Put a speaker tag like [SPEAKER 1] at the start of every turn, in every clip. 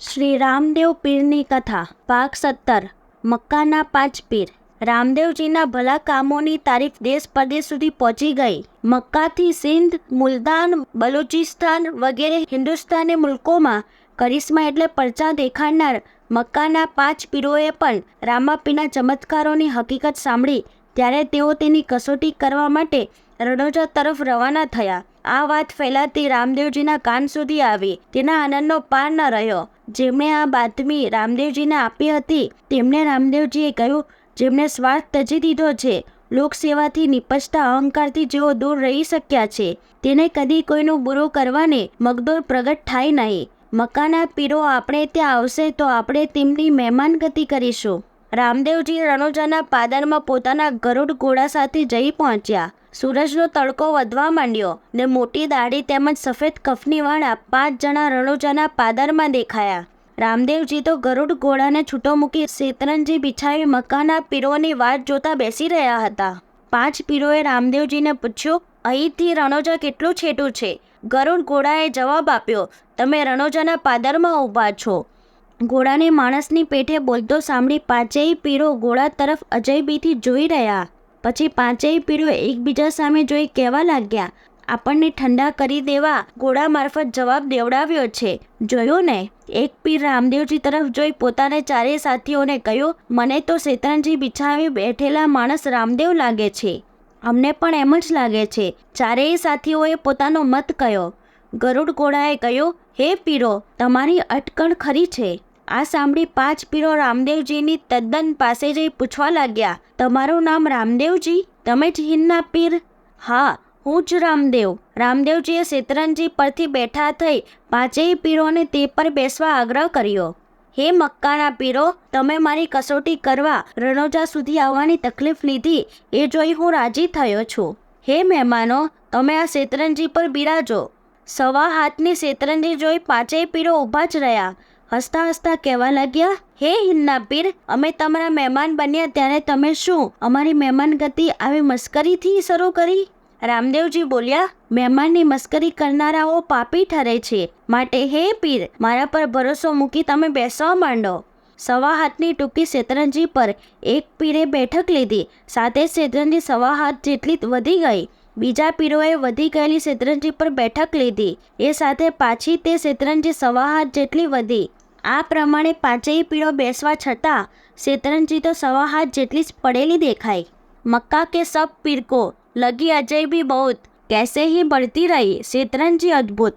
[SPEAKER 1] શ્રી રામદેવ પીરની કથા ભાગ સત્તર, મક્કાના પાંચ પીર. રામદેવજીના ભલા કામોની તારીફ દેશ પરદેશ સુધી પહોંચી ગઈ. મક્કાથી સિંધ મુલતાન બલુચિસ્તાન વગેરે હિન્દુસ્તાની મુલ્કોમાં કરિશ્મા એટલે પરચા દેખાડનાર મક્કાના પાંચ પીરોએ પણ રામાપીના ચમત્કારોની હકીકત સાંભળી. ત્યારે તેઓ તેની કસોટી કરવા માટે રણોજા તરફ રવાના થયા. આ વાત ફેલાતી રામદેવજીના કાન સુધી આવી. તેના આનંદનો પાર ન રહ્યો. જેમણે આ બાતમી રામદેવજીને આપી હતી, તેમને રામદેવજીએ કહ્યું, જેમણે સ્વાર્થ તજી દીધો છે, લોકસેવાથી નિપજતા અહંકારથી જેઓ દૂર રહી શક્યા છે, તેને કદી કોઈનું બુરો કરવાને મગદોર પ્રગટ થાય નહીં. મકાના પીરો આપણે ત્યાં આવશે તો આપણે તેમની મહેમાન ગતિ કરીશું. રામદેવજી રણોજાના પાદરમાં પોતાના ગરુડ ઘોડા સાથે જઈ પહોંચ્યા. સૂરજનો તડકો વધવા માંડ્યો ને મોટી દાઢી તેમજ સફેદ કફનીવાળા પાંચ જણા રણોજાના પાદરમાં દેખાયા. રામદેવજી તો ગરુડ ઘોડાને છૂટો મૂકી શેતરંજી બિછાવી મકાના પીરોની વાત જોતા બેસી રહ્યા હતા. પાંચ પીરોએ રામદેવજીને પૂછ્યું, અહીંથી રણોજા કેટલું છેટું છે? ગરુડ ઘોડાએ જવાબ આપ્યો, તમે રણોજાના પાદરમાં ઊભા છો. ઘોડાને માણસની પેઠે બોલતો સાંભળી પાંચેય પીરો ઘોડા તરફ અજયબીથી જોઈ રહ્યા. પછી પાંચેય પીરો એકબીજા સામે જોઈ કહેવા લાગ્યા, આપણને ઠંડા કરી દેવા ઘોડા મારફત જવાબ દેવડાવ્યો છે. જોયો ને, એક પીર રામદેવજી તરફ જોઈ પોતાના ચારેય સાથીઓને કહ્યું, મને તો શેતરંજી બિછાવી બેઠેલા માણસ રામદેવ લાગે છે. અમને પણ એમ જ લાગે છે. ચારેય સાથીઓએ પોતાનો મત કહ્યો. ગરુડ ઘોડાએ કહ્યું, હે પીરો, તમારી અટકણ ખરી છે. આ સાંભળી પાંચ પીરો રામદેવજીની તદ્દન પાસે જઈ પૂછવા લાગ્યા, તમારું નામ રામદેવજી? તમે જ હિન્દના પીર? હા, હું જ રામદેવ. રામદેવજીએ શેતરંજી પરથી બેઠા થઈ પાંચેય પીરોને તે પર બેસવા આગ્રહ કર્યો. હે મક્કાના પીરો, તમે મારી કસોટી કરવા રણોજા સુધી આવવાની તકલીફ લીધી, એ જોઈ હું રાજી થયો છું. હે મહેમાનો, તમે આ શેતરંજી પર બિરાજો. સવા હાથની શેતરંજી જોઈ પાંચેય પીરો ઊભા જ રહ્યા. હસતા હસતા કહેવા લાગ્યા, હે હિન્ના પીર અમે તમારા મહેમાન બન્યા ત્યારે તમે શું? અમારી મહેમાન ગતિ આવી મસ્કરીથી શરૂ કરી? રામદેવજી બોલ્યા, મહેમાનની મસ્કરી કરનારાઓ પાપી ઠરે છે. માટે હે પીર, મારા પર ભરોસો મૂકી તમે બેસવા માંડો. સવા હાથની ટૂંકી શેતરંજી પર એક પીરે બેઠક લીધી. સાથે શેતરંજી સવા હાથ જેટલી વધી ગઈ. બીજા પીરોએ વધી ગયેલી શેતરંજી પર બેઠક લીધી. એ સાથે પાછી તે શેતરંજી સવા હાથ જેટલી વધી. આ પ્રમાણે પાંચેય પીળો બેસવા છતાં શેતરંજી તો સવા હાથ જેટલી જ પડેલી દેખાય. મક્કા કે સબ પીરકો, લગી અજય બી બહુત. કેસે હી બળતી રહી, શેતરંજી અદ્ભુત.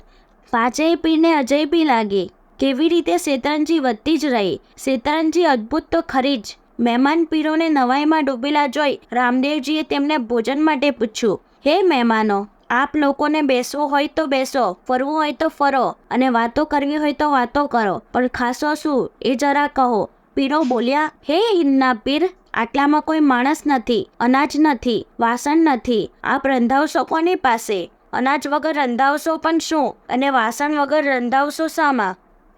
[SPEAKER 1] પાંચેય પીરને અજય બી લાગી. કેવી રીતે શેતરંજી વધતી જ રહી? શેતરંજી અદ્ભુત તો ખરી જ. મહેમાન પીરોને નવાઈમાં ડૂબેલા જોઈ રામદેવજીએ તેમને ભોજન માટે પૂછ્યું, હે મહેમાનો આપ લોકોને બેસવું હોય તો બેસો, ફરવું હોય તો ફરો અને વાતો કરવી હોય તો વાતો કરો. પણ ખાસો શું? એ જરા કહો. પીરો બોલ્યા, હે હિન્ના પીર, આટલામાં કોઈ માણસ નથી, અનાજ નથી, વાસણ નથી. આપ રંધાવશો કોની પાસે? અનાજ વગર રંધાવશો પણ શું? અને વાસણ વગર રંધાવશો શામાં?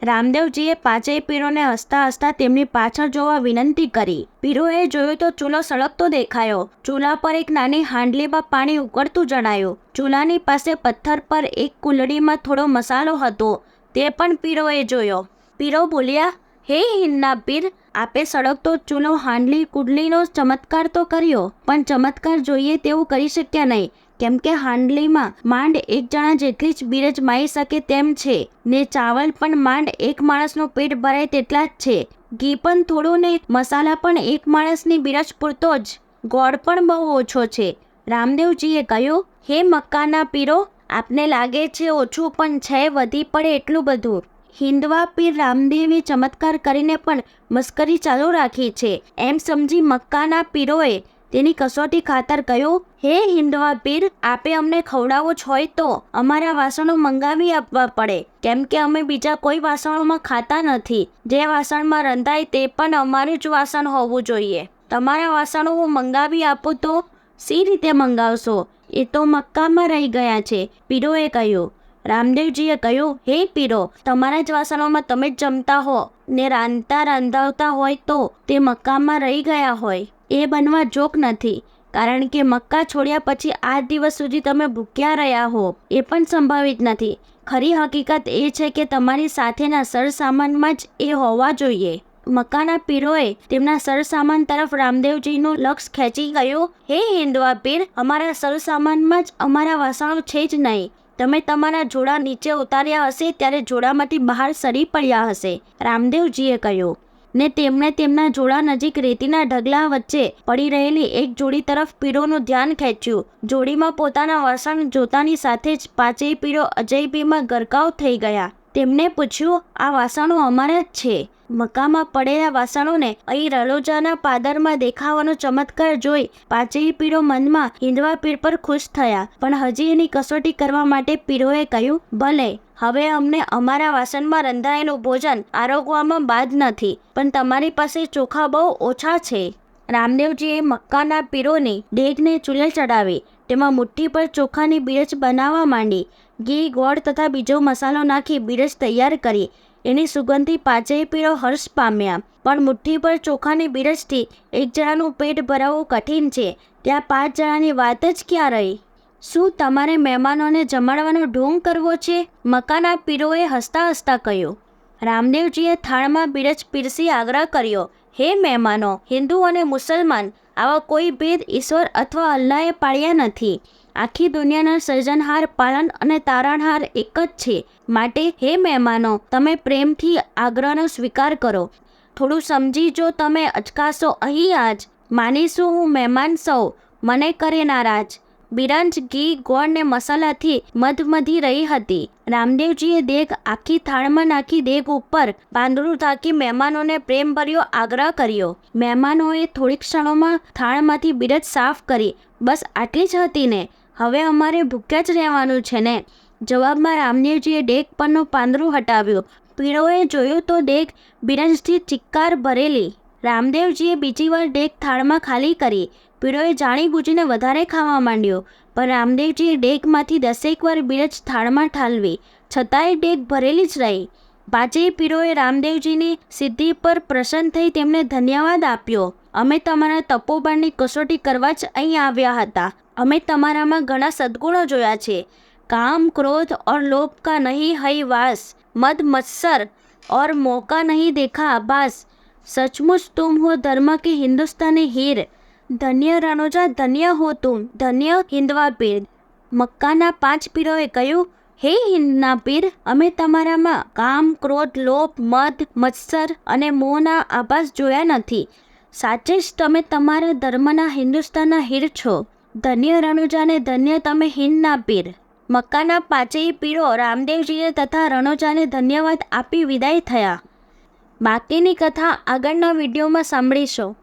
[SPEAKER 1] રામદેવજીએ પાંચેય પીરોને હસતા હસતા તેમની પાછળ જોવા વિનંતી કરી. પીરોએ જોયું તો ચૂલો સળગતો દેખાયો. ચૂલા પર એક નાની હાંડલીમાં પાણી ઉકળતું જણાયું. ચૂલાની પાસે પથ્થર પર એક કુંડળીમાં થોડો મસાલો હતો. તે પણ પીરોએ જોયો. પીરો બોલ્યા, હે હિન્ના પીર, આપે સળગતો ચૂલો, હાંડલી કુંડલીનો ચમત્કાર તો કર્યો, પણ ચમત્કાર જોઈએ તેવું કરી શક્યા નહીં. કેમ કે હાંડલીમાં માંડ એક જણા જેટલી જ બીરજ માઈ શકે તેમ છે. ને ચાવલ પણ માંડ એક માણસનું પેટ ભરાય તેટલા જ છે. ઘી પણ થોડું ને મસાલા પણ એક માણસની બીરજ પૂરતો જ. ગોળ પણ બહુ ઓછો છે. રામદેવજીએ કહ્યું, હે મક્કાના પીરો, આપને લાગે છે ઓછું પણ છે, વધી પડે એટલું બધું. હિન્દવા પીર રામદેવે ચમત્કાર કરીને પણ મસ્કરી ચાલુ રાખી છે. એમ સમજી મક્કાના પીરોએ તેની કસોટી ખાતર કહ્યું, હે હિન્દવા પીર, આપે અમને ખવડાવો છોય તો. અમારા વાસણો મંગાવી આપવા પડે. કેમ કે અમે બીજા કોઈ વાસણોમાં ખાતા નથી. જે વાસણમાં રંધાય તે પણ અમારું જ વાસણ હોવું જોઈએ. તમારા વાસણો હું મંગાવી આપું તો સી રીતે મંગાવશો? એ તો મક્કામાં રહી ગયા છે. પીરોએ કહ્યું રામદેવજીએ કહ્યું, હે પીરો, તમારા જ વાસણોમાં તમે જ જમતા હો. ને રાંધતા રાંધાવતા હોય તો તે મક્કામાં રહી ગયા હોય. એ બનવા જોક નથી. કારણ કે મક્કા છોડ્યા પછી આઠ દિવસ સુધી તમે ભૂખ્યા રહ્યા હો. એ પણ સંભવિત નથી. ખરી હકીકત એ છે કે તમારી સાથેના સરસામાનમાં જ એ હોવા જોઈએ. મક્કાના પીરોએ તેમના સરસામાન તરફ રામદેવજીનું લક્ષ ખેંચી ગયું હે હિન્દવા પીર, અમારા સરસામાનમાં જ અમારા વાસણો છે જ નહીં. તમે તમારા જોડા નીચે ઉતાર્યા હશે ત્યારે જોડામાંથી બહાર સરી પડ્યા હશે. રામદેવજીએ કહ્યું, ને તેમણે તેમના જોડા નજીક રેતીના ઢગલા વચ્ચે પડી રહેલી એક જોડી તરફ પીળોનું ધ્યાન ખેંચ્યું. જોડીમાં પોતાના વાસણ જોતાની સાથે જ પાંચેય પીળો અજયબીમાં ગરકાવ થઈ ગયા. તેમણે પૂછ્યું, આ વાસણો અમારા જ છે? મકામાં પડેલા વાસણોને અહીં રલોજાના પાદરમાં દેખાવાનો ચમત્કાર જોઈ પાંચેય પીળો મનમાં હિંદવા પીર પર ખુશ થયા. પણ હજી એની કસોટી કરવા માટે પીરોએ કહ્યું, ભલે, હવે અમને અમારા વાસણમાં રંધાયેલું ભોજન આરોગવામાં બાદ નથી, પણ તમારી પાસે ચોખા બહુ ઓછા છે. રામદેવજીએ મક્કાના પીરોની ડેગને ચૂલે ચડાવી. તેમાં મુઠ્ઠી પર ચોખાની બીરજ બનાવવા માંડી. ઘી, ગોળ તથા બીજો મસાલો નાખી બીરજ તૈયાર કરી. એની સુગંધી પાંચેય પીરો હર્ષ પામ્યા. પણ મુઠ્ઠી પર ચોખાની બિરજથી એક જણાનું પેટ ભરાવવું કઠિન છે. ત્યાં પાંચ જણાની વાત જ ક્યાં રહી? શું તમારે મહેમાનોને જમાડવાનો ઢોંગ કરવો છે? મકાના પીરોએ હસતા હસતા કહ્યું. રામદેવજીએ થાળમાં બીરજ પીરસી આગ્રહ કર્યો, હે મહેમાનો, હિન્દુ અને મુસલમાન, આવા કોઈ ભેદ ઈશ્વર અથવા અલ્લાહે પાડ્યા નથી. આખી દુનિયાના સર્જનહાર, પાલન અને તારણહાર એક જ છે. માટે હે મહેમાનો, તમે પ્રેમથી આગ્રહનો સ્વીકાર કરો. થોડું સમજી જો તમે અચકાશો અહીં આજ. માનીશું હું મહેમાન સૌ. મને કરે નારાજ. બિરંજ ઘી, ગોળ ને મસાલાથી મધમધી રહી હતી. રામદેવજીએ દેગ આખી થાળમાં નાખી દેગ ઉપર પાંદડું થાકી મહેમાનોને પ્રેમભર્યો આગ્રહ કર્યો. મહેમાનોએ થોડીક ક્ષણોમાં થાળમાંથી બિરજ સાફ કરી. બસ આટલી જ હતી ને? હવે અમારે ભૂખ્યા જ રહેવાનું છે ને? જવાબમાં રામદેવજીએ ડેક પરનું પાંદરું હટાવ્યું. પીળોએ જોયું તો ડેક બિરંજથી ચિક્કાર ભરેલી. રામદેવજીએ બીજી વાર ડેક થાળમાં ખાલી કરી. પીળોએ જાણી બૂજીને વધારે ખાવા માંડ્યો, પણ રામદેવજીએ ડેકમાંથી દસેક વાર બિરજ થાળમાં ઠાલવી. છતાંય ડેક ભરેલી જ રહી. પાંચેય પીરોએ રામદેવજીની સિદ્ધિ પર પ્રસન્ન થઈ તેમને ધન્યવાદ આપ્યો. અમે તમારા તપોબળની કસોટી કરવા જ અહીં આવ્યા હતા. અમે તમારામાં ઘણા સદ્ગુણો જોયા છે કામ ક્રોધ और लोभ का नहीं है वास मद मत्सर और मौका नहीं देखा आभास सचमुच तुम हो धर्म के हिंदुस्तानी हीर ધન્ય રણોજા ધન્ય હો તુમ ધન્ય હિન્દવા પીર મક્કાના પાંચ પીરોએ કહ્યું હે હિન્દના પીર અમે તમારામાં કામ ક્રોધ લોભ મદ મત્સર અને મોહના આભાસ જોયા નથી સાચે જ તમે તમારા ધર્મના હિન્દુસ્તાનના હીર છો ધન્ય રણુજાને ધન્ય તમે હિન્દના પીર. મક્કાના પાંચેય પીરો રામદેવજીએ તથા રણુજાને ધન્યવાદ આપી વિદાય થયા. બાકીની કથા આગળના વિડીયોમાં સાંભળીશું.